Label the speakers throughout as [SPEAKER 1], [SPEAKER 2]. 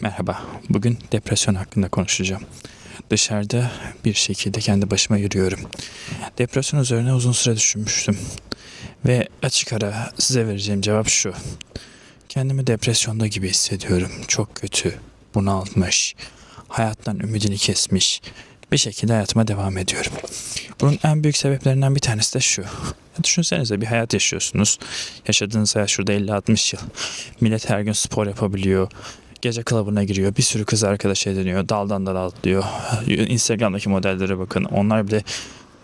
[SPEAKER 1] Merhaba. Bugün depresyon hakkında konuşacağım. Dışarıda bir şekilde kendi başıma yürüyorum. Depresyon üzerine uzun süre düşünmüştüm. Ve açık ara size vereceğim cevap şu. Kendimi depresyonda gibi hissediyorum. Çok kötü, bunaltmış, hayattan ümidini kesmiş. Bir şekilde hayatıma devam ediyorum. Bunun en büyük sebeplerinden bir tanesi de şu. Düşünsenize bir hayat yaşıyorsunuz. Yaşadığınız hayat şurada 50-60 yıl. Millet her gün spor yapabiliyor. Gece klubuna giriyor. Bir sürü kız arkadaş ediniyor. Daldan dala atlıyor. Instagram'daki modellere bakın. Onlar bile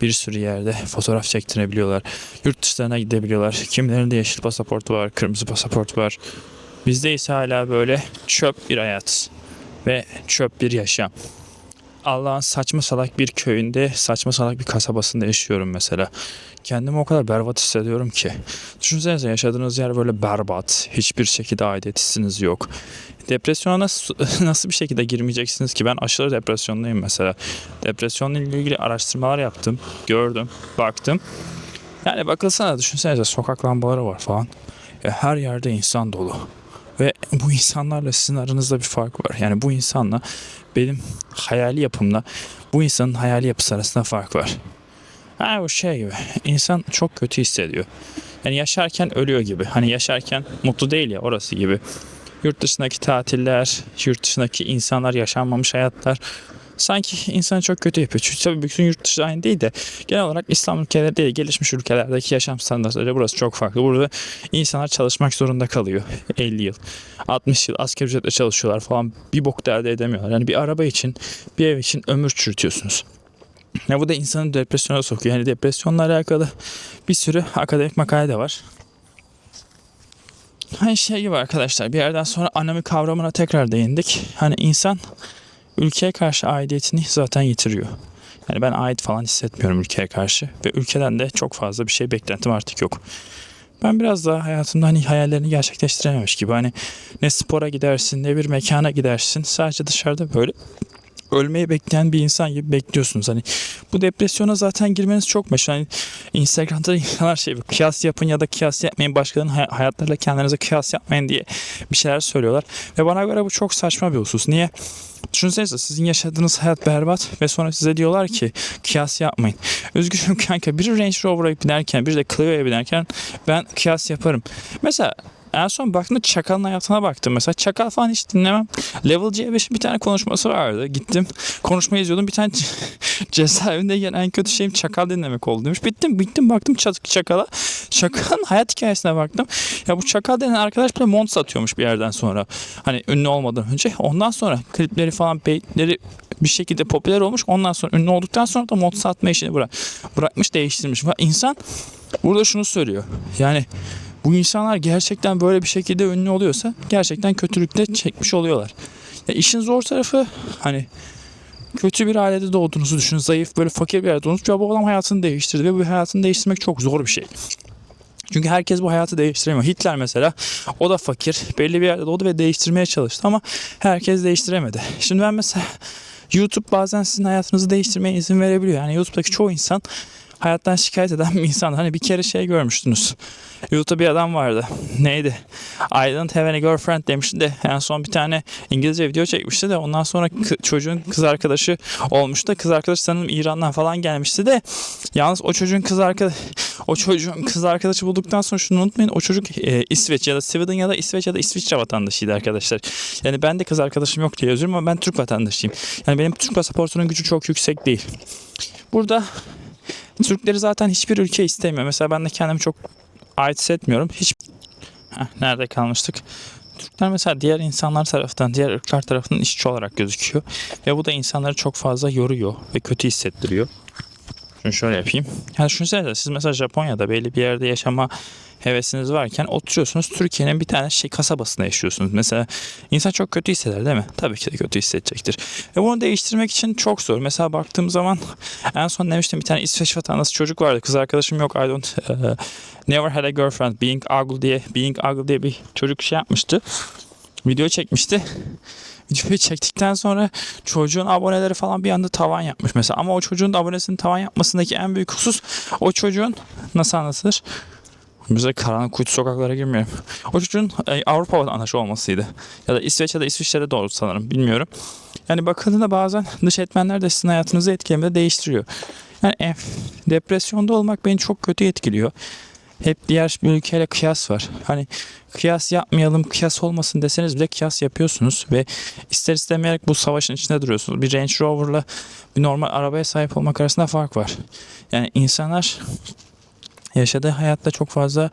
[SPEAKER 1] bir sürü yerde fotoğraf çektirebiliyorlar. Yurt dışlarına gidebiliyorlar. Kimilerinde yeşil pasaport var, kırmızı pasaport var. Bizde ise hala böyle çöp bir hayat ve çöp bir yaşam. Allah'ın saçma salak bir köyünde, saçma salak bir kasabasında yaşıyorum mesela. Kendimi o kadar berbat hissediyorum ki. Düşünsenize yaşadığınız yer böyle berbat. Hiçbir şekilde aidiyet hissiniz yok. Depresyona nasıl, nasıl bir şekilde girmeyeceksiniz ki? Ben aşırı depresyondayım mesela. Depresyonla ilgili araştırmalar yaptım, gördüm, baktım. Yani bakılsana düşünsenize sokak lambaları var falan. Ya her yerde insan dolu. Ve bu insanlarla sizin aranızda bir fark var. Yani bu insanla benim hayali yapımla bu insanın hayali yapısı arasında fark var. Ha o şey gibi. İnsan çok kötü hissediyor. Yani yaşarken ölüyor gibi. Hani yaşarken mutlu değil ya orası gibi. Yurt dışındaki tatiller, yurt dışındaki insanlar, yaşanmamış hayatlar sanki insanı çok kötü yapıyor. Çünkü tabii bütün yurt dışı aynı değil de genel olarak İslam ülkeleri değil, gelişmiş ülkelerdeki yaşam standartları burası çok farklı. Burada insanlar çalışmak zorunda kalıyor 50 yıl. 60 yıl asgari ücretle çalışıyorlar falan bir bok da edemiyorlar. Yani bir araba için, bir ev için ömür çürütüyorsunuz. Ya bu da insanı depresyona sokuyor. Yani depresyonla alakalı bir sürü akademik makale de var. Hani şey gibi arkadaşlar bir yerden sonra anami kavramına tekrar değindik. Hani insan ülkeye karşı aidiyetini zaten yitiriyor. Yani ben ait falan hissetmiyorum ülkeye karşı ve ülkeden de çok fazla bir şey beklentim artık yok. Ben biraz daha hayatımda hani hayallerini gerçekleştirememiş gibi hani ne spora gidersin ne bir mekana gidersin sadece dışarıda böyle ölmeyi bekleyen bir insan gibi bekliyorsunuz. Hani bu depresyona zaten girmeniz çok meşhur. Hani Instagram'da insanlar şey kıyas yapın ya da kıyas yapmayın. Başkalarının hay- hayatlarıyla kendinize kıyas yapmayın diye bir şeyler söylüyorlar. Ve bana göre bu çok saçma bir husus. Niye? Düşünsenize sizin yaşadığınız hayat berbat ve sonra size diyorlar ki kıyas yapmayın. Üzgünüm kanka biri Range Rover'a binerken biri de Clio'ya binerken ben kıyas yaparım. Mesela en son baktığımda Çakal'ın hayatına baktım. Mesela Çakal falan hiç dinlemem. Level C5'in bir tane konuşması vardı. Gittim konuşmayı izliyordum. Bir tane cezaevindeyken en kötü şeyim Çakal dinlemek oldu demiş. Bittim bittim baktım Çakal'a. Çakal'ın hayat hikayesine baktım. Ya bu Çakal denen arkadaş bile mont satıyormuş bir yerden sonra. Hani ünlü olmadan önce. Ondan sonra klipleri falan beyitleri bir şekilde popüler olmuş. Ondan sonra ünlü olduktan sonra da mont satma işini bırak, bırakmış değiştirmiş. İnsan burada şunu söylüyor. Yani bu insanlar gerçekten böyle bir şekilde ünlü oluyorsa gerçekten kötülükte çekmiş oluyorlar. Ya işin zor tarafı hani kötü bir ailede doğduğunuzu düşünün. Zayıf böyle fakir bir ailede doğduğunuz. Ya bu adam hayatını değiştirdi ve bu hayatını değiştirmek çok zor bir şey. Çünkü herkes bu hayatı değiştiremiyor. Hitler mesela o da fakir. Belli bir yerde doğdu ve değiştirmeye çalıştı ama herkes değiştiremedi. Şimdi ben mesela YouTube bazen sizin hayatınızı değiştirmeye izin verebiliyor. Yani YouTube'daki çoğu insan hayattan şikayet eden bir insan. Hani bir kere şey görmüştünüz. YouTube'da bir adam vardı. Neydi? I don't have any girlfriend demişti de en son bir tane İngilizce video çekmişti de ondan sonra çocuğun kız arkadaşı olmuştu. da Kız arkadaşı sanırım İran'dan falan gelmişti de yalnız o çocuğun kız arkadaşı o çocuğun kız arkadaşı bulduktan sonra şunu unutmayın. O çocuk e, İsveç ya da Sweden ya da İsveç ya da İsviçre vatandaşıydı arkadaşlar. Yani ben de kız arkadaşım yok diye üzülüyorum ama ben Türk vatandaşıyım. Yani benim Türk pasaportunun gücü çok yüksek değil. Burada Türkleri zaten hiçbir ülke istemiyor. Mesela ben de kendimi çok ait hissetmiyorum. Hiç Heh, nerede kalmıştık? Türkler mesela diğer insanlar tarafından, diğer ırklar tarafından işçi olarak gözüküyor. Ve bu da insanları çok fazla yoruyor ve kötü hissettiriyor. Şunu şöyle yapayım. Yani düşünsenize siz mesela Japonya'da belli bir yerde yaşama hevesiniz varken oturuyorsunuz Türkiye'nin bir tane şey kasabasında yaşıyorsunuz. Mesela insan çok kötü hisseder değil mi? Tabii ki de kötü hissedecektir. Ve bunu değiştirmek için çok zor. Mesela baktığım zaman en son demiştim bir tane İsveç vatandaşı çocuk vardı. Kız arkadaşım yok. I don't uh, never had a girlfriend. Being ugly diye Being ugly diye bir çocuk şey yapmıştı. Video çekmişti. Videoyu çektikten sonra çocuğun aboneleri falan bir anda tavan yapmış mesela. Ama o çocuğun da abonesinin tavan yapmasındaki en büyük husus o çocuğun nasıl anlatılır? Bize karanlık kuytu sokaklara girmiyorum. O çocuğun e, Avrupa vatandaşı olmasıydı. Ya da İsveç ya da İsviçre'de doğru sanırım bilmiyorum. Yani bakıldığında bazen dış etmenler de sizin hayatınızı etkilemede değiştiriyor. Yani e, depresyonda olmak beni çok kötü etkiliyor. Hep diğer bir ülkeyle kıyas var. Hani kıyas yapmayalım, kıyas olmasın deseniz bile kıyas yapıyorsunuz ve ister istemeyerek bu savaşın içinde duruyorsunuz. Bir Range Rover'la bir normal arabaya sahip olmak arasında fark var. Yani insanlar yaşadığı hayatta çok fazla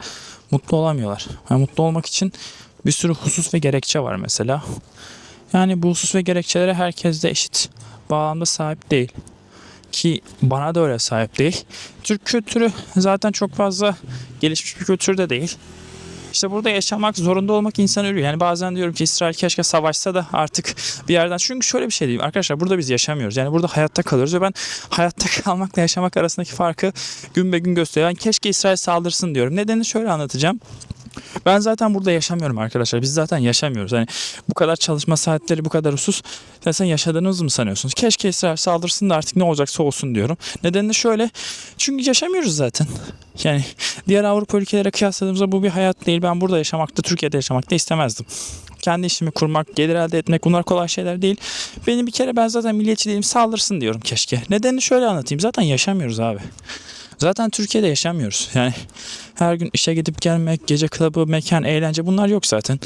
[SPEAKER 1] mutlu olamıyorlar. Yani mutlu olmak için bir sürü husus ve gerekçe var mesela. Yani bu husus ve gerekçelere herkes de eşit bağlamda sahip değil. Ki bana da öyle sahip değil. Türk kültürü zaten çok fazla gelişmiş bir kültür de değil. İşte burada yaşamak zorunda olmak insan ölüyor. Yani bazen diyorum ki İsrail keşke savaşsa da artık bir yerden. Çünkü şöyle bir şey diyeyim arkadaşlar burada biz yaşamıyoruz. Yani burada hayatta kalıyoruz ve ben hayatta kalmakla yaşamak arasındaki farkı gün be gün gösteriyorum. Yani keşke İsrail saldırsın diyorum. Nedenini şöyle anlatacağım. Ben zaten burada yaşamıyorum arkadaşlar. Biz zaten yaşamıyoruz. Hani bu kadar çalışma saatleri, bu kadar husus zaten yaşadığınızı mı sanıyorsunuz? Keşke İsrail saldırsın da artık ne olacaksa olsun diyorum. Nedeni de şöyle. Çünkü yaşamıyoruz zaten. Yani diğer Avrupa ülkelere kıyasladığımızda bu bir hayat değil. Ben burada yaşamakta, Türkiye'de yaşamakta istemezdim. Kendi işimi kurmak, gelir elde etmek bunlar kolay şeyler değil. Benim bir kere ben zaten milliyetçi değilim saldırsın diyorum keşke. Nedenini şöyle anlatayım. Zaten yaşamıyoruz abi. Zaten Türkiye'de yaşamıyoruz. Yani her gün işe gidip gelmek, gece klubu, mekan, eğlence bunlar yok zaten.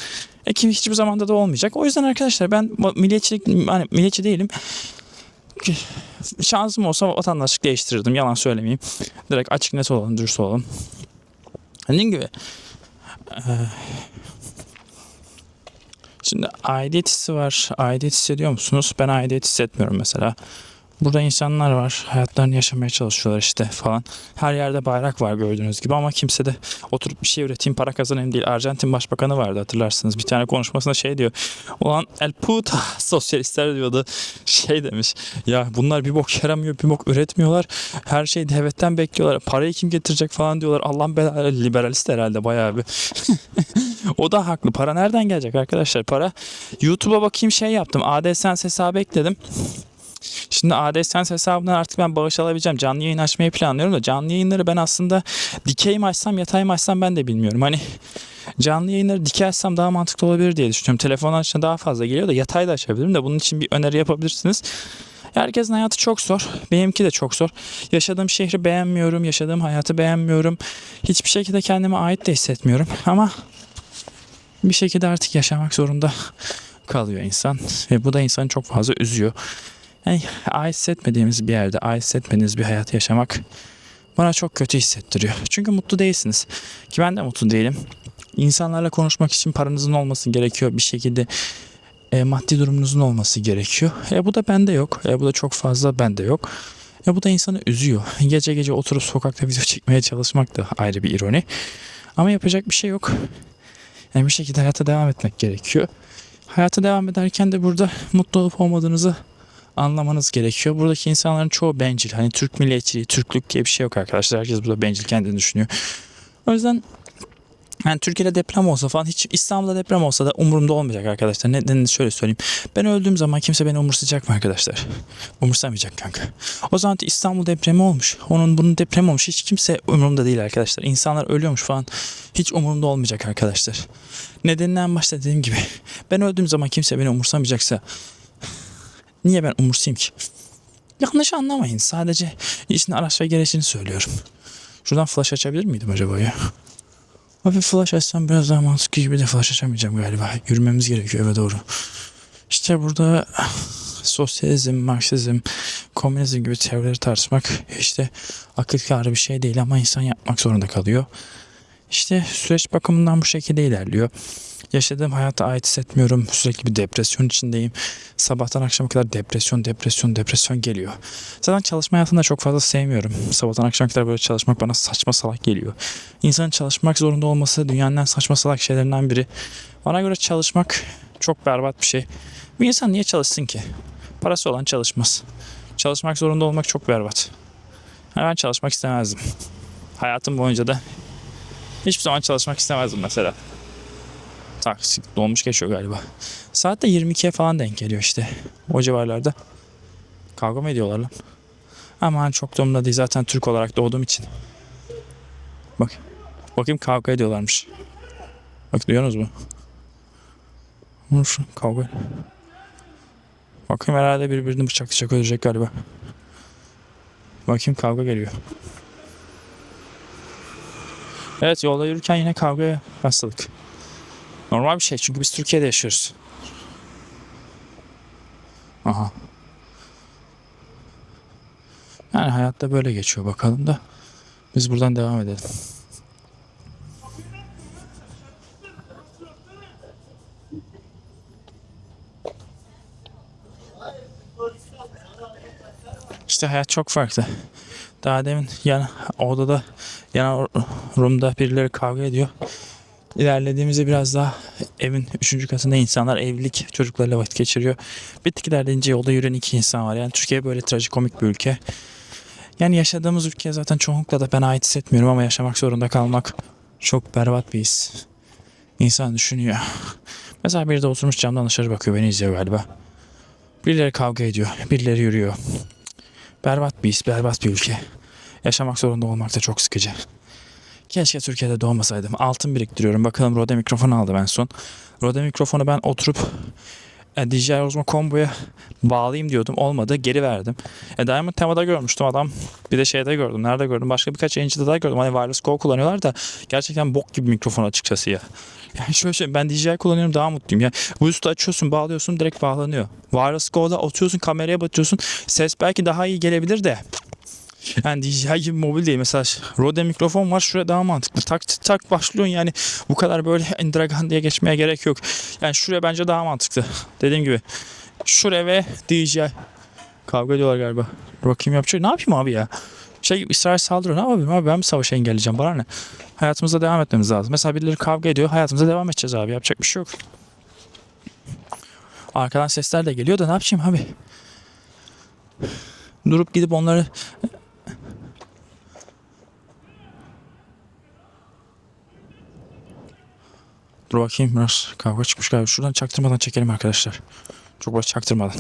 [SPEAKER 1] E ki hiçbir zamanda da olmayacak. O yüzden arkadaşlar ben milliyetçilik, hani milliyetçi değilim. Şansım olsa vatandaşlık değiştirirdim. Yalan söylemeyeyim. Direkt açık net olalım, dürüst olalım. Dediğim gibi Şimdi aidiyet hissi var. Aidiyet hissediyor musunuz? Ben aidiyet hissetmiyorum mesela. Burada insanlar var. Hayatlarını yaşamaya çalışıyorlar işte falan. Her yerde bayrak var gördüğünüz gibi ama kimse de oturup bir şey üreteyim para kazanayım değil. Arjantin Başbakanı vardı hatırlarsınız. Bir tane konuşmasında şey diyor. Ulan el puta sosyalistler diyordu. Şey demiş. Ya bunlar bir bok yaramıyor bir bok üretmiyorlar. Her şeyi devletten bekliyorlar. Parayı kim getirecek falan diyorlar. Allah'ın belanı liberalist herhalde bayağı bir. o da haklı. Para nereden gelecek arkadaşlar? Para YouTube'a bakayım şey yaptım. AdSense hesabı ekledim. Şimdi AdSense hesabından artık ben bağış alabileceğim. Canlı yayın açmayı planlıyorum da canlı yayınları ben aslında dikey mi açsam yatay mı açsam ben de bilmiyorum. Hani canlı yayınları dikey açsam daha mantıklı olabilir diye düşünüyorum. Telefon açınca daha fazla geliyor da yatay da açabilirim de bunun için bir öneri yapabilirsiniz. Herkesin hayatı çok zor. Benimki de çok zor. Yaşadığım şehri beğenmiyorum. Yaşadığım hayatı beğenmiyorum. Hiçbir şekilde kendime ait de hissetmiyorum. Ama bir şekilde artık yaşamak zorunda kalıyor insan. Ve bu da insanı çok fazla üzüyor. Yani ait hissetmediğimiz bir yerde, ait hissetmediğiniz bir hayat yaşamak bana çok kötü hissettiriyor. Çünkü mutlu değilsiniz. Ki ben de mutlu değilim. İnsanlarla konuşmak için paranızın olması gerekiyor. Bir şekilde e, maddi durumunuzun olması gerekiyor. E bu da bende yok. E bu da çok fazla bende yok. E bu da insanı üzüyor. Gece gece oturup sokakta video çekmeye çalışmak da ayrı bir ironi. Ama yapacak bir şey yok. Yani bir şekilde hayata devam etmek gerekiyor. Hayata devam ederken de burada mutlu olup olmadığınızı anlamanız gerekiyor. Buradaki insanların çoğu bencil. Hani Türk milliyetçiliği, Türklük diye bir şey yok arkadaşlar. Herkes burada bencil kendini düşünüyor. O yüzden yani Türkiye'de deprem olsa falan hiç İstanbul'da deprem olsa da umurumda olmayacak arkadaşlar. Nedenini şöyle söyleyeyim. Ben öldüğüm zaman kimse beni umursayacak mı arkadaşlar? Umursamayacak kanka. O zaman İstanbul depremi olmuş. Onun bunun depremi olmuş. Hiç kimse umurumda değil arkadaşlar. İnsanlar ölüyormuş falan. Hiç umurumda olmayacak arkadaşlar. Nedeninden başta dediğim gibi. Ben öldüğüm zaman kimse beni umursamayacaksa Niye ben umursayayım ki? Yanlış anlamayın. Sadece işin araç ve gereçini söylüyorum. Şuradan flash açabilir miydim acaba ya? Abi flash açsam biraz daha mantıklı gibi de flash açamayacağım galiba. Yürümemiz gerekiyor eve doğru. İşte burada sosyalizm, marksizm, komünizm gibi teorileri tartışmak işte akıl kârı bir şey değil ama insan yapmak zorunda kalıyor. İşte süreç bakımından bu şekilde ilerliyor. Yaşadığım hayata ait hissetmiyorum. Sürekli bir depresyon içindeyim. Sabahtan akşama kadar depresyon, depresyon, depresyon geliyor. Zaten çalışma hayatını da çok fazla sevmiyorum. Sabahtan akşama kadar böyle çalışmak bana saçma salak geliyor. İnsanın çalışmak zorunda olması dünyanın en saçma salak şeylerinden biri. Bana göre çalışmak çok berbat bir şey. Bir insan niye çalışsın ki? Parası olan çalışmaz. Çalışmak zorunda olmak çok berbat. Yani ben çalışmak istemezdim. Hayatım boyunca da hiçbir zaman çalışmak istemezdim mesela. Taksi dolmuş geçiyor galiba. Saat de 22'ye falan denk geliyor işte. O civarlarda. Kavga mı ediyorlar lan? Aman çok da umurumda değil zaten Türk olarak doğduğum için. Bak Bakayım kavga ediyorlarmış. Bak duyuyorsunuz mu? Şu kavga. Bakayım herhalde birbirini bıçaklayacak ölecek galiba. Bakayım kavga geliyor. Evet yolda yürürken yine kavgaya rastladık. Normal bir şey çünkü biz Türkiye'de yaşıyoruz. Aha. Yani hayatta böyle geçiyor bakalım da. Biz buradan devam edelim. İşte hayat çok farklı. Daha demin yan odada yan room'da birileri kavga ediyor. İlerlediğimizde biraz daha evin üçüncü katında insanlar evlilik çocuklarıyla vakit geçiriyor. Bir tık ilerleyince yolda yürüyen iki insan var. Yani Türkiye böyle trajikomik bir ülke. Yani yaşadığımız ülke zaten çoğunlukla da ben ait hissetmiyorum ama yaşamak zorunda kalmak çok berbat bir his. İnsan düşünüyor. Mesela biri de oturmuş camdan dışarı bakıyor beni izliyor galiba. Birileri kavga ediyor, birileri yürüyor. Berbat bir his, berbat bir ülke. Yaşamak zorunda olmak da çok sıkıcı. Keşke Türkiye'de doğmasaydım. Altın biriktiriyorum. Bakalım Rode mikrofon aldım en son. Rode mikrofonu ben oturup e, DJI Osmo Combo'ya bağlayayım diyordum. Olmadı. Geri verdim. E, Diamond Tema'da görmüştüm adam. Bir de şeyde gördüm. Nerede gördüm? Başka birkaç yayıncıda da gördüm. Hani wireless go kullanıyorlar da gerçekten bok gibi mikrofon açıkçası ya. Yani şöyle şey ben DJI kullanıyorum daha mutluyum ya. Bluetooth açıyorsun bağlıyorsun direkt bağlanıyor. Wireless Go'da atıyorsun kameraya batıyorsun. Ses belki daha iyi gelebilir de. Yani DJI gibi mobil değil. Mesela Rode mikrofon var şuraya daha mantıklı. Tak tak başlıyorsun yani bu kadar böyle Dragon diye geçmeye gerek yok. Yani şuraya bence daha mantıklı. Dediğim gibi şuraya ve DJI kavga ediyorlar galiba. Bakayım yapacak. Ne yapayım abi ya? Şey İsrail saldırıyor. Ne yapayım abi? Ben mi savaşı engelleyeceğim? Bana ne? Hayatımıza devam etmemiz lazım. Mesela birileri kavga ediyor. Hayatımıza devam edeceğiz abi. Yapacak bir şey yok. Arkadan sesler de geliyor da ne yapayım abi? Durup gidip onları Dur bakayım biraz kavga çıkmış galiba. Şuradan çaktırmadan çekelim arkadaşlar. Çok baş çaktırmadan.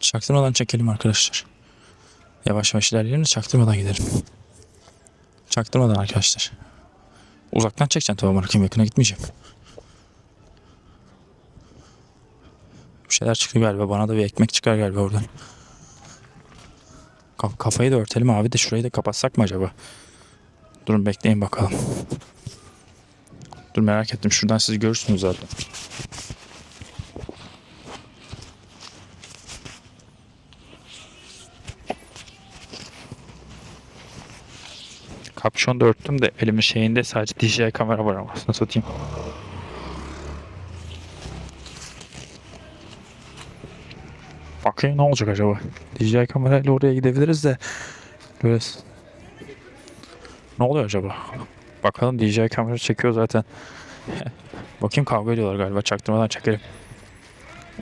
[SPEAKER 1] Çaktırmadan çekelim arkadaşlar. Yavaş yavaş ilerleyelim çaktırmadan gidelim. Çaktırmadan arkadaşlar. Uzaktan çekeceğim tabii markayım yakına gitmeyeceğim. Bir şeyler çıktı galiba. Bana da bir ekmek çıkar galiba oradan. Kaf- kafayı da örtelim abi de şurayı da kapatsak mı acaba? Durun bekleyin bakalım. Dur merak ettim. Şuradan siz görürsünüz zaten. Kapşonu da örttüm de elimin şeyinde sadece DJI kamera var ama nasıl satayım. Bakayım ne olacak acaba? DJI kamerayla oraya gidebiliriz de böyle ne oluyor acaba? Bakalım DJI kamera çekiyor zaten. Bakayım kavga ediyorlar galiba. Çaktırmadan çekelim.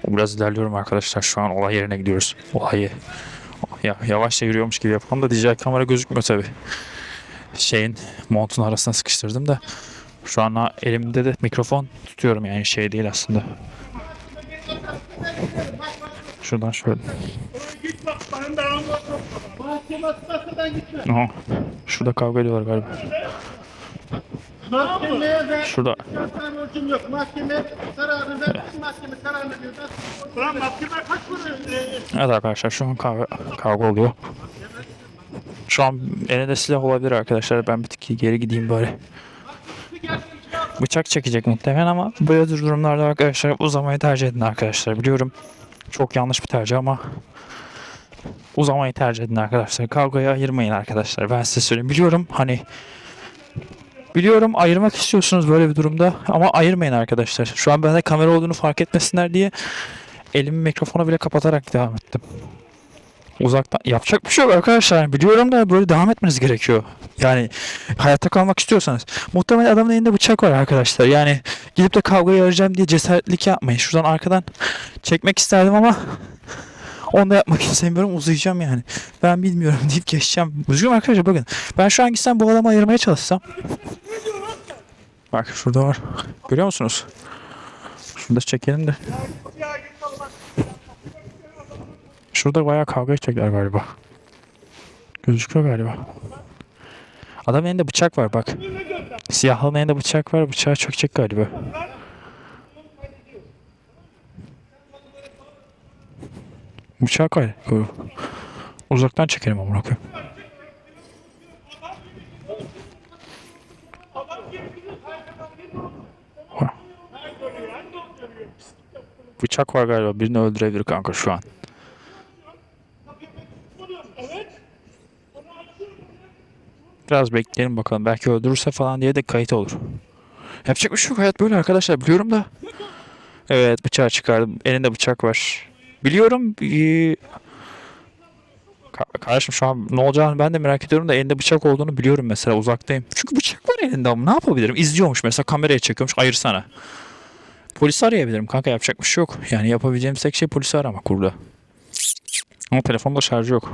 [SPEAKER 1] Biraz ilerliyorum arkadaşlar. Şu an olay yerine gidiyoruz. Olayı. Ya, yavaşça yürüyormuş gibi yapalım da DJI kamera gözükmüyor tabi. Şeyin montun arasına sıkıştırdım da. Şu an elimde de mikrofon tutuyorum yani şey değil aslında. Şuradan şöyle. Aha. Şurada kavga ediyorlar galiba.
[SPEAKER 2] Mahkemeye
[SPEAKER 1] Şurada.
[SPEAKER 2] zaten ölçüm yok. Mahkeme kararı vermiş. Mahkeme kararını diyor. Ulan mahkeme kaç para?
[SPEAKER 1] Evet arkadaşlar şu an kavga, kavga oluyor. Şu an elinde silah olabilir arkadaşlar. Ben bir tık geri gideyim bari. Bıçak çekecek muhtemelen ama böyle durumlarda arkadaşlar uzamayı tercih edin arkadaşlar. Biliyorum çok yanlış bir tercih ama uzamayı tercih edin arkadaşlar. Kavgayı ayırmayın arkadaşlar. Ben size söyleyeyim. Biliyorum hani Biliyorum ayırmak istiyorsunuz böyle bir durumda ama ayırmayın arkadaşlar. Şu an bende kamera olduğunu fark etmesinler diye elimi mikrofona bile kapatarak devam ettim. Uzaktan yapacak bir şey yok arkadaşlar. Biliyorum da böyle devam etmeniz gerekiyor. Yani hayatta kalmak istiyorsanız. Muhtemelen adamın elinde bıçak var arkadaşlar. Yani gidip de kavgayı arayacağım diye cesaretlik yapmayın. Şuradan arkadan çekmek isterdim ama onu da yapmak istemiyorum. Uzayacağım yani. Ben bilmiyorum deyip geçeceğim. Üzgünüm arkadaşlar bakın. Ben şu an gitsem bu adamı ayırmaya çalışsam. Bak şurada var. Görüyor musunuz? Şurada çekelim de. Şurada bayağı kavga edecekler galiba. Gözüküyor galiba. Adamın elinde bıçak var bak. Siyahlının elinde bıçak var. Bıçağı çökecek galiba. Var. Ö- Uzaktan çekelim amına koyayım. Bıçak var galiba. Birini öldürebilir kanka şu an. Biraz bekleyelim bakalım. Belki öldürürse falan diye de kayıt olur. Yapacak bir şey yok. Hayat böyle arkadaşlar. Biliyorum da. Evet bıçağı çıkardım. Elinde bıçak var. Biliyorum. ee, ka- Kardeşim şu an ne olacağını ben de merak ediyorum da elinde bıçak olduğunu biliyorum mesela uzaktayım. Çünkü bıçak var elinde ama ne yapabilirim? İzliyormuş mesela kameraya çekiyormuş ayırsana. Polisi arayabilirim kanka yapacak bir şey yok. Yani yapabileceğim tek şey polisi aramak burada. Ama telefonda şarjı yok.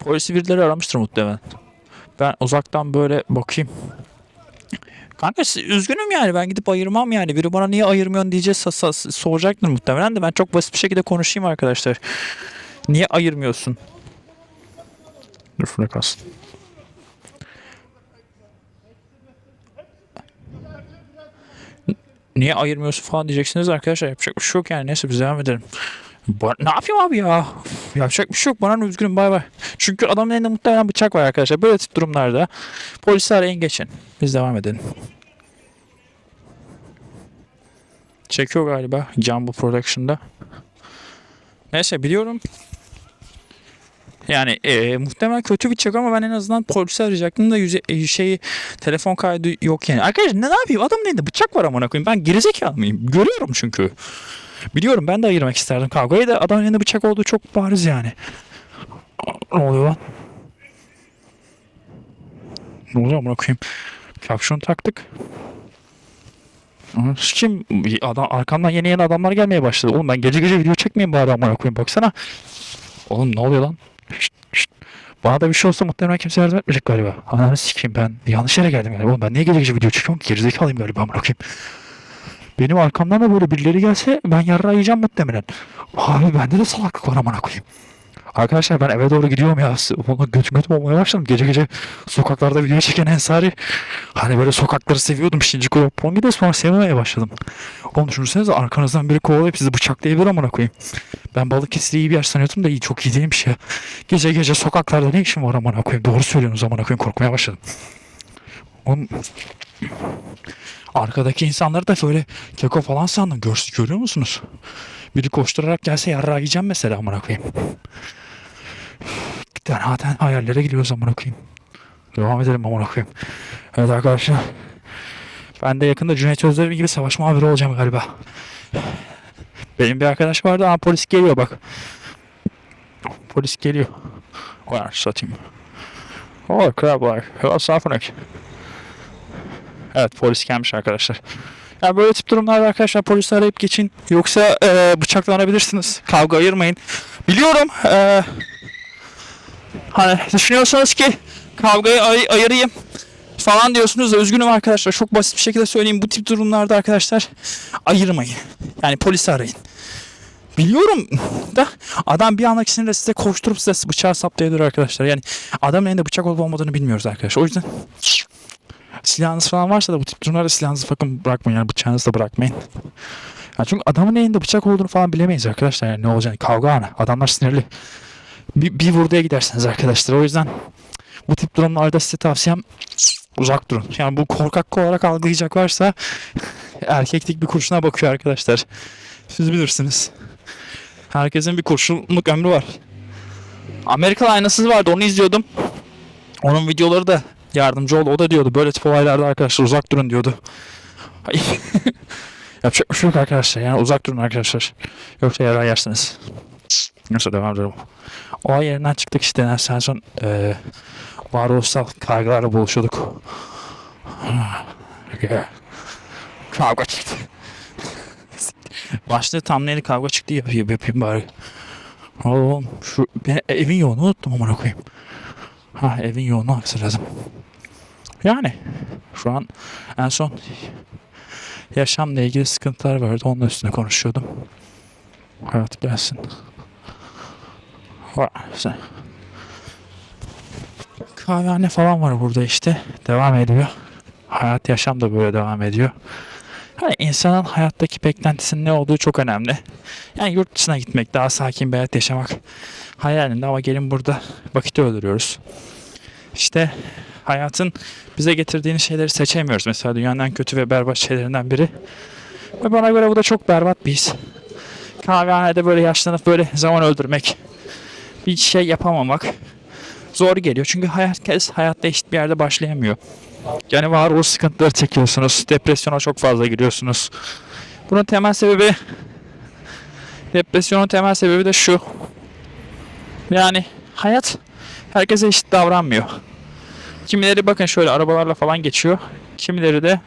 [SPEAKER 1] Polisi birileri aramıştır muhtemelen. Ben uzaktan böyle bakayım. Kanka üzgünüm yani ben gidip ayırmam yani. Biri bana niye ayırmıyorsun diye sa- sa- soracaktır muhtemelen de ben çok basit bir şekilde konuşayım arkadaşlar. Niye ayırmıyorsun? Dur. N- Niye ayırmıyorsun falan diyeceksiniz arkadaşlar. Yapacak bir şey yok yani. Neyse biz devam edelim. Ne yapayım abi ya? Yapacak bir şey yok. Bana üzgünüm bay bay. Çünkü adamın elinde muhtemelen bıçak var arkadaşlar. Böyle durumlarda polisi arayın geçin. Biz devam edelim. Çekiyor galiba Jumbo Production'da. Neyse biliyorum. Yani e, muhtemelen kötü bir çek ama ben en azından polisi arayacaktım da yüze, e, şeyi telefon kaydı yok yani. Arkadaşlar ne, ne yapayım adamın elinde bıçak var amına koyayım. Ben gerizekalı mıyım? Görüyorum çünkü. Biliyorum ben de ayırmak isterdim kavgayı da adamın elinde bıçak olduğu çok bariz yani. Ne oluyor lan? Ne oluyor amına koyayım? Kapşon taktık. Kim adam arkamdan yeni yeni adamlar gelmeye başladı. Oğlum ben gece gece video çekmeyeyim bari amına koyayım baksana. Oğlum ne oluyor lan? Bana da bir şey olsa muhtemelen kimse yardım etmeyecek galiba. Ananı sikeyim ben. Yanlış yere geldim galiba. Oğlum ben niye gece gece video çekiyorum ki? Gerizekalıyım galiba amına koyayım. Benim arkamdan da böyle birileri gelse ben yarrağı yiyeceğim muhtemelen. Abi bende de salaklık var amına koyayım. Arkadaşlar ben eve doğru gidiyorum ya. Valla götüm götüm olmaya başladım. Gece gece sokaklarda video çeken Ensari. Hani böyle sokakları seviyordum. Şinci Roppongi de sonra sevmemeye başladım. Oğlum düşünsenize arkanızdan biri kovalayıp sizi bıçaklayabilir amına koyayım. Ben Balıkesir'i iyi bir yer sanıyordum da iyi çok iyi değilmiş ya. Gece gece sokaklarda ne işim var amına koyayım. Doğru söylüyorsunuz amına koyayım korkmaya başladım. Oğlum arkadaki insanları da böyle keko falan sandım. Gör, görüyor musunuz? Biri koşturarak gelse yarrağı yiyeceğim mesela amına koyayım. Zaten hayallere gidiyoruz amına koyayım. Devam edelim amına koyayım. Evet arkadaşlar. Ben de yakında Cüneyt Özdemir gibi savaş muhabiri olacağım galiba. Benim bir arkadaş vardı ama polis geliyor bak. Polis geliyor. Var satayım. Oh krablar. What's happening? Evet polis gelmiş arkadaşlar. Yani böyle tip durumlarda arkadaşlar polisi arayıp geçin. Yoksa e, bıçaklanabilirsiniz. Kavga ayırmayın. Biliyorum e, hani düşünüyorsanız ki kavgayı ay- ayırayım falan diyorsunuz da üzgünüm arkadaşlar. Çok basit bir şekilde söyleyeyim. Bu tip durumlarda arkadaşlar ayırmayın. Yani polisi arayın. Biliyorum da adam bir anlık sinirle size koşturup size bıçağı saplayabilir arkadaşlar. Yani adamın elinde bıçak olup olmadığını bilmiyoruz arkadaşlar. O yüzden silahınız falan varsa da bu tip durumlarda silahınızı sakın bırakmayın. Yani bıçağınızı da bırakmayın. Ya çünkü adamın elinde bıçak olduğunu falan bilemeyiz arkadaşlar. Yani ne olacağını kavga anı. Adamlar sinirli. Bir, bir vurduya gidersiniz arkadaşlar. O yüzden bu tip durumlarda size tavsiyem uzak durun. Yani bu korkak olarak algılayacak varsa erkeklik bir kurşuna bakıyor arkadaşlar. Siz bilirsiniz. Herkesin bir kurşunluk ömrü var. Amerikalı aynasız vardı onu izliyordum. Onun videoları da yardımcı oldu. O da diyordu böyle tip olaylarda arkadaşlar uzak durun diyordu. Yapacak bir şey yok arkadaşlar. Yani uzak durun arkadaşlar. Yoksa yarar yersiniz. Neyse devam edelim. Olay yerinden çıktık işte. En son e, varoluşsal kaygılarla buluşuyorduk. Kavga çıktı. Başta neydi kavga çıktı yapayım, yapayım bari. Oğlum şu ben evin yolunu unuttum amına koyayım. Ha evin yolunu hatırladım. Yani şu an en son yaşamla ilgili sıkıntılar vardı. Onun üstüne konuşuyordum. Hayat gelsin. Kahvehane falan var burada işte. Devam ediyor. Hayat yaşam da böyle devam ediyor. Hani insanın hayattaki beklentisinin ne olduğu çok önemli. Yani yurt dışına gitmek, daha sakin bir hayat yaşamak hayalinde ama gelin burada vakit öldürüyoruz. İşte hayatın bize getirdiğini şeyleri seçemiyoruz. Mesela dünyanın en kötü ve berbat şeylerinden biri. Ve bana göre bu da çok berbat bir his. Kahvehanede böyle yaşlanıp böyle zaman öldürmek, bir şey yapamamak zor geliyor. Çünkü herkes hayatta eşit bir yerde başlayamıyor. Yani varoluş sıkıntıları çekiyorsunuz. Depresyona çok fazla giriyorsunuz. Bunun temel sebebi depresyonun temel sebebi de şu. Yani hayat herkese eşit davranmıyor. Kimileri bakın şöyle arabalarla falan geçiyor. Kimileri de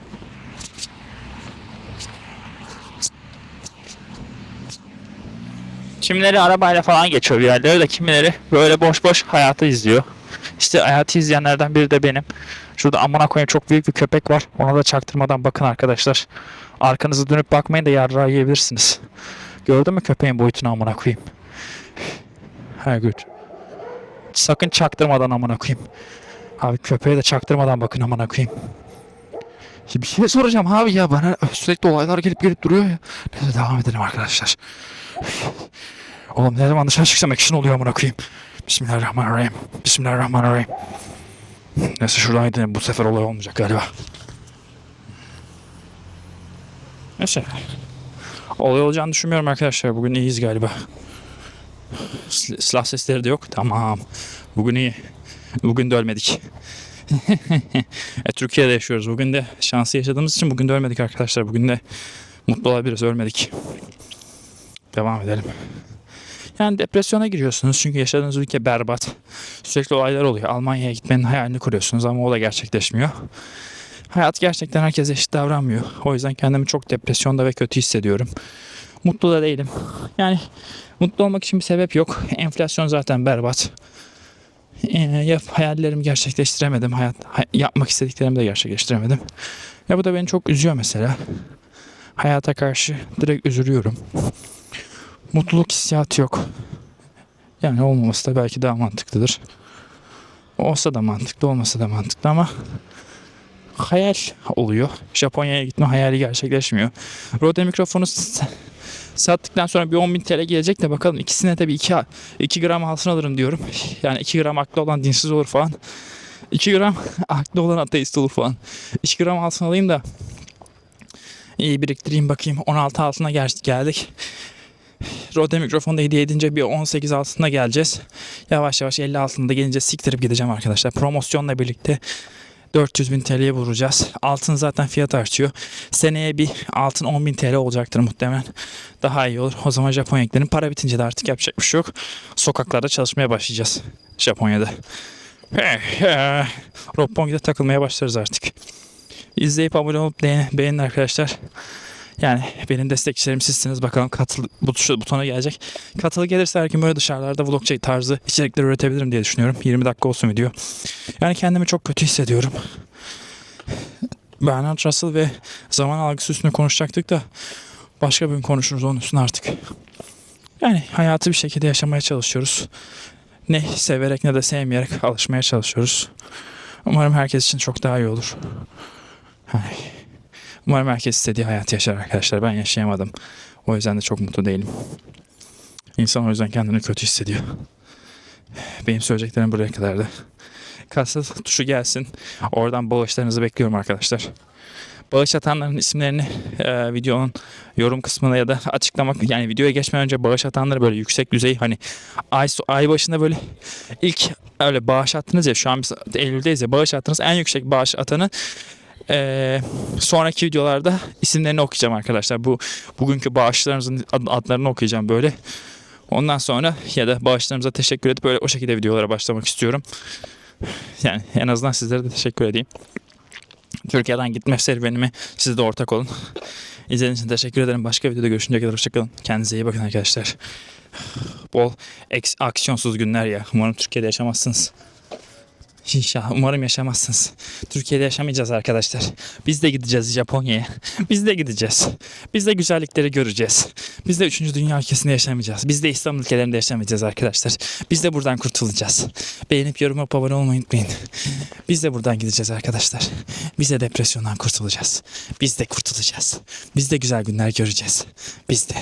[SPEAKER 1] Kimileri arabayla falan geçiyor bir yerlere de kimileri böyle boş boş hayatı izliyor. İşte hayatı izleyenlerden biri de benim. Şurada amına koyayım çok büyük bir köpek var. Ona da çaktırmadan bakın arkadaşlar. Arkanızı dönüp bakmayın da yarrağı yiyebilirsiniz. Gördün mü köpeğin boyutunu amına koyayım? Ha good. Sakın çaktırmadan amına koyayım. Abi köpeğe de çaktırmadan bakın amına koyayım. Bir şey soracağım abi ya bana sürekli olaylar gelip gelip duruyor ya. Neyse devam edelim arkadaşlar. Oğlum ne zaman dışarı çıksam action oluyor amına koyayım. Bismillahirrahmanirrahim. Bismillahirrahmanirrahim. Neyse şuradan gidelim. Bu sefer olay olmayacak galiba. Neyse. Olay olacağını düşünmüyorum arkadaşlar. Bugün iyiyiz galiba. Sil- Silah sesleri de yok. Tamam. Bugün iyi. Bugün de ölmedik. e, Türkiye'de yaşıyoruz. Bugün de şansı yaşadığımız için bugün de ölmedik arkadaşlar. Bugün de mutlu olabiliriz. Ölmedik. Devam edelim. Yani depresyona giriyorsunuz çünkü yaşadığınız ülke berbat. Sürekli olaylar oluyor. Almanya'ya gitmenin hayalini kuruyorsunuz ama o da gerçekleşmiyor. Hayat gerçekten herkese eşit davranmıyor. O yüzden kendimi çok depresyonda ve kötü hissediyorum. Mutlu da değilim. Yani mutlu olmak için bir sebep yok. Enflasyon zaten berbat. Ee, hayallerimi gerçekleştiremedim. Hayat, hay- yapmak istediklerimi de gerçekleştiremedim. Ve bu da beni çok üzüyor mesela. Hayata karşı direkt üzülüyorum mutluluk hissiyatı yok. Yani olmaması da belki daha mantıklıdır. Olsa da mantıklı, olmasa da mantıklı ama hayal oluyor. Japonya'ya gitme hayali gerçekleşmiyor. Rode mikrofonu sattıktan sonra bir 10.000 TL gelecek de bakalım ikisine bir 2, 2 gram altın alırım diyorum. Yani 2 gram aklı olan dinsiz olur falan. 2 gram aklı olan ateist olur falan. 2 gram altın alayım da iyi biriktireyim bakayım. 16 altına gel- geldik. Rode mikrofonu da hediye edince bir 18 altında geleceğiz. Yavaş yavaş 50 altında gelince siktirip gideceğim arkadaşlar. Promosyonla birlikte 400 bin TL'ye vuracağız. Altın zaten fiyat artıyor. Seneye bir altın 10 bin TL olacaktır muhtemelen. Daha iyi olur. O zaman Japonya gidelim. Para bitince de artık yapacak bir şey yok. Sokaklarda çalışmaya başlayacağız. Japonya'da. Roppongi'de takılmaya başlarız artık. İzleyip abone olup beğen- beğenin arkadaşlar. Yani benim destekçilerim sizsiniz. Bakalım katıl bu şu butona gelecek. Katıl gelirse her gün böyle dışarılarda vlog tarzı içerikler üretebilirim diye düşünüyorum. 20 dakika olsun video. Yani kendimi çok kötü hissediyorum. Bernard Russell ve zaman algısı üstüne konuşacaktık da başka bir gün konuşuruz onun üstüne artık. Yani hayatı bir şekilde yaşamaya çalışıyoruz. Ne severek ne de sevmeyerek alışmaya çalışıyoruz. Umarım herkes için çok daha iyi olur. Ay. Umarım herkes istediği hayatı yaşar arkadaşlar. Ben yaşayamadım. O yüzden de çok mutlu değilim. İnsan o yüzden kendini kötü hissediyor. Benim söyleyeceklerim buraya kadardı. Kasa tuşu gelsin. Oradan bağışlarınızı bekliyorum arkadaşlar. Bağış atanların isimlerini e, videonun yorum kısmına ya da açıklamak yani videoya geçmeden önce bağış atanları böyle yüksek düzey hani ay, ay başında böyle ilk öyle bağış attınız ya şu an biz Eylül'deyiz ya bağış attınız en yüksek bağış atanı ee, sonraki videolarda isimlerini okuyacağım arkadaşlar. Bu bugünkü bağışlarınızın ad- adlarını okuyacağım böyle. Ondan sonra ya da bağışlarınıza teşekkür edip böyle o şekilde videolara başlamak istiyorum. Yani en azından sizlere de teşekkür edeyim. Türkiye'den gitme serüvenimi siz de ortak olun. İzlediğiniz için teşekkür ederim. Başka videoda görüşünceye kadar hoşçakalın. Kendinize iyi bakın arkadaşlar. Bol aksiyonsuz günler ya. Umarım Türkiye'de yaşamazsınız. İnşallah umarım yaşamazsınız. Türkiye'de yaşamayacağız arkadaşlar. Biz de gideceğiz Japonya'ya. Biz de gideceğiz. Biz de güzellikleri göreceğiz. Biz de 3. Dünya ülkesinde yaşamayacağız. Biz de İslam ülkelerinde yaşamayacağız arkadaşlar. Biz de buradan kurtulacağız. Beğenip yorum yapıp abone olmayı unutmayın. Biz de buradan gideceğiz arkadaşlar. Biz de depresyondan kurtulacağız. Biz de kurtulacağız. Biz de güzel günler göreceğiz. Biz de.